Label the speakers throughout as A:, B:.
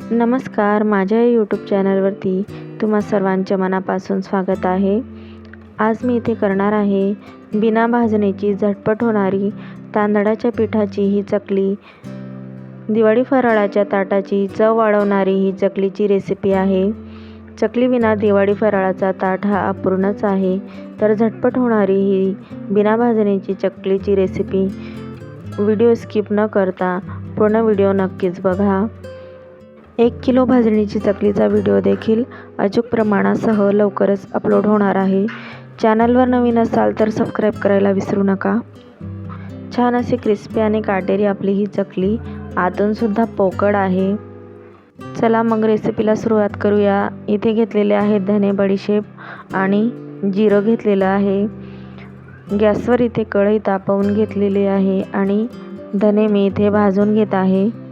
A: नमस्कार माझ्या यूट्यूब चॅनलवरती तुम्हा सर्वांच्या मनापासून स्वागत आहे. आज मी इथे करणार आहे बिना भाजणीची झटपट होणारी तांदळाच्या पिठाची ही चकली. दिवाळी फराळाच्या ताटाची चव वाढवणारी ही चकलीची रेसिपी आहे. चकली विना दिवाळी फराळाचा ताट हा अपूर्णच आहे. तर झटपट होणारी ही बिना भाजणीची चकलीची रेसिपी व्हिडिओ स्किप न करता पूर्ण व्हिडिओ नक्कीच बघा. एक किलो भाजणीची चकलीचा व्हिडिओ देखील अचूक प्रमाणासह लवकरच अपलोड होणार आहे. चॅनलवर नवीन असाल तर सबस्क्राईब करायला विसरू नका. छान अशी क्रिस्पी आणि काटेरी आपली ही चकली आतूनसुद्धा पोकळ आहे. चला मग रेसिपीला सुरुवात करूया. इथे घेतलेले आहेत धने बडीशेप आणि जिरं घेतलेलं आहे. गॅसवर इथे कढई तापवून घेतलेली आहे आणि धने मी इथे भाजून घेत आहे.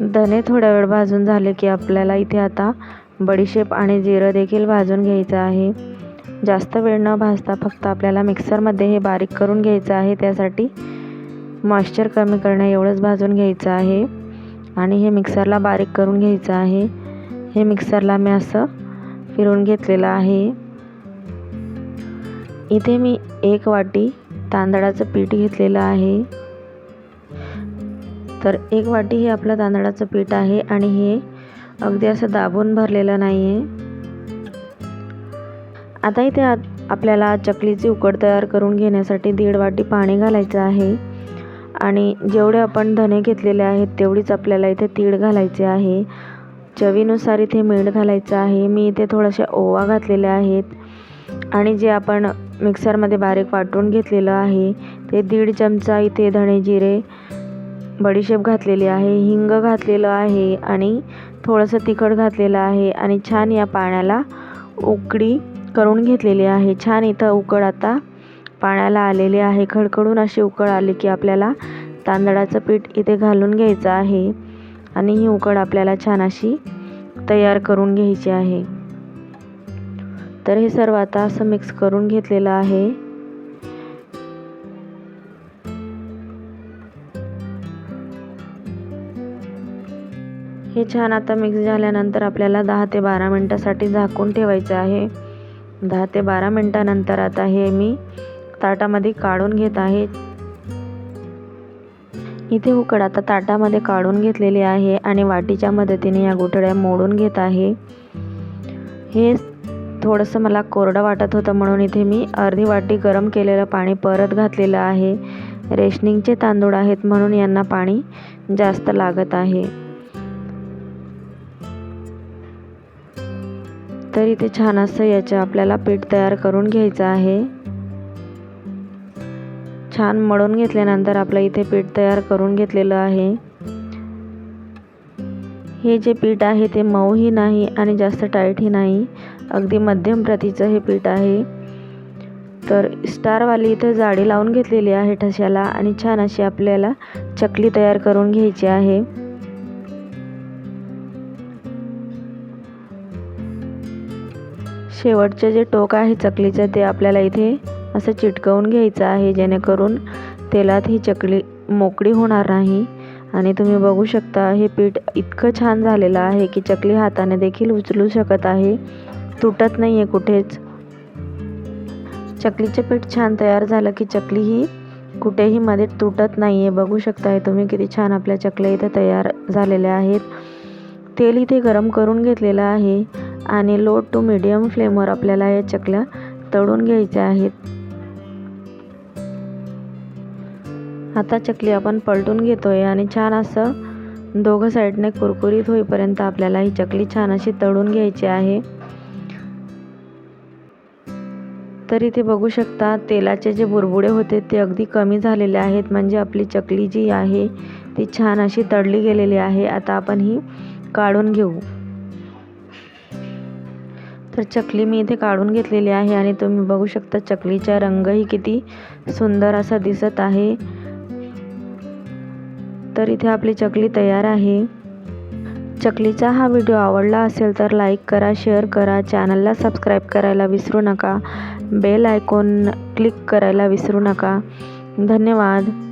A: धने थोड्या वेळ भाजून झाले की आपल्याला इथे आता बडीशेप आणि जिरं देखील भाजून घ्यायचं आहे. जास्त वेळ न भाजता फक्त आपल्याला मिक्सरमध्ये हे बारीक करून घ्यायचं आहे. त्यासाठी मॉइश्चर कमी करणं एवढंच भाजून घ्यायचं आहे. आणि हे मिक्सरला बारीक करून घ्यायचं आहे. हे मिक्सरला मी असं फिरून घेतलेलं आहे. इथे मी एक वाटी तांदळाचं पीठ घेतलेलं आहे. तर एक वाटी हे आपलं तांदळाचं पीठ आहे आणि हे अगदी असं दाबून भरलेलं नाही आहे आता इथे आपल्याला चकलीची उकड तयार करून घेण्यासाठी दीड वाटी पाणी घालायचं आहे. आणि जेवढे आपण धने घेतलेले आहेत तेवढीच आपल्याला इथे तीळ घालायचे आहे. चवीनुसार इथे मीठ घालायचं आहे. मी इथे थोड्याशा ओवा घातलेल्या आहेत. आणि जे आपण मिक्सरमध्ये बारीक वाटून घेतलेलं आहे ते दीड चमचा इथे धणे जिरे बडीशेप घातलेली आहे हिंग घातलेलं आहे आणि थोडंसं तिखट घातलेलं आहे आणि छान या पाण्याला उकडी करून घेतलेली आहे. छान इथं उकड आता पाण्याला आलेली आहे. खडखडून अशी उकळ आली की आपल्याला तांदळाचं पीठ इथे घालून घ्यायचं आहे आणि ही उकड आपल्याला छान अशी तयार करून घ्यायची आहे. तर हे सर्व आता असं मिक्स करून घेतलेलं आहे. हे छान आता मिक्स झाल्यानंतर आपल्याला दहा ते बारा मिनटासाठी झाकून ठेवायचं आहे. दहा ते बारा मिनटानंतर आता हे मी ताटामध्ये काढून घेत आहे. इथे उकड आता ताटामध्ये काढून घेतलेली आहे आणि वाटीच्या मदतीने या गुठळ्या मोडून घेत आहे. हे थोडंसं मला कोरडं वाटत होतं म्हणून इथे मी अर्धी वाटी गरम केलेलं पाणी परत घातलेलं आहे. रेशनिंगचे तांदूळ आहेत म्हणून यांना पाणी जास्त लागत आहे. तर इथे छान असं याचं आपल्याला पीठ तयार करून घ्यायचं आहे. छान मळून घेतल्यानंतर आपलं इथे पीठ तयार करून घेतलेलं आहे. हे जे पीठ आहे ते मऊही नाही आणि जास्त टाईटही नाही. अगदी मध्यम प्रतीचं हे पीठ आहे. तर स्टारवाली इथे जाडी लावून घेतलेली आहे ठश्याला आणि छान अशी आपल्याला चकली तयार करून घ्यायची आहे. शेवटचे जे टोक आहे चकलीचं ते आपल्याला इथे असं चिटकवून घ्यायचं आहे जेणेकरून तेलात ही चकली मोकळी होणार नाही. आणि तुम्ही बघू शकता हे पीठ इतकं छान झालेलं आहे की चकली हाताने देखील उचलू शकत आहे. तुटत नाही आहे कुठेच. चकलीचे पीठ छान तयार झालं की चकली ही कुठेही मध्ये तुटत नाही आहे बघू शकता तुम्ही किती छान आपल्या चकल्या इथं तयार झालेल्या आहेत. तेल इथे गरम करून घेतलेलं आहे. आणि लो टू मिडियम फ्लेमवर आपल्याला या चकल्या तळून घ्यायच्या आहेत. आता चकली आपण पलटून घेतोय आणि छान असं दोघं साईडने कुरकुरीत होईपर्यंत आपल्याला ही चकली छान अशी तळून घ्यायची आहे. तर इथे बघू शकता तेलाचे जे बुरबुडे होते ते अगदी कमी झालेले आहेत. म्हणजे आपली चकली जी आहे ती छान अशी तळली गेलेली आहे. आता आपण ही काढून घेऊ. तर चकली मी इथे काढून घेतलेली आहे आणि तुम्ही बघू शकता चकलीचा रंगही किती सुंदर असा दिसत आहे. तर इथे आपली चकली तयार आहे. चकलीचा हा व्हिडिओ आवडला असेल तर लाईक करा शेअर करा चॅनलला सबस्क्राईब करायला विसरू नका. बेल आयकॉन क्लिक करायला विसरू नका. धन्यवाद.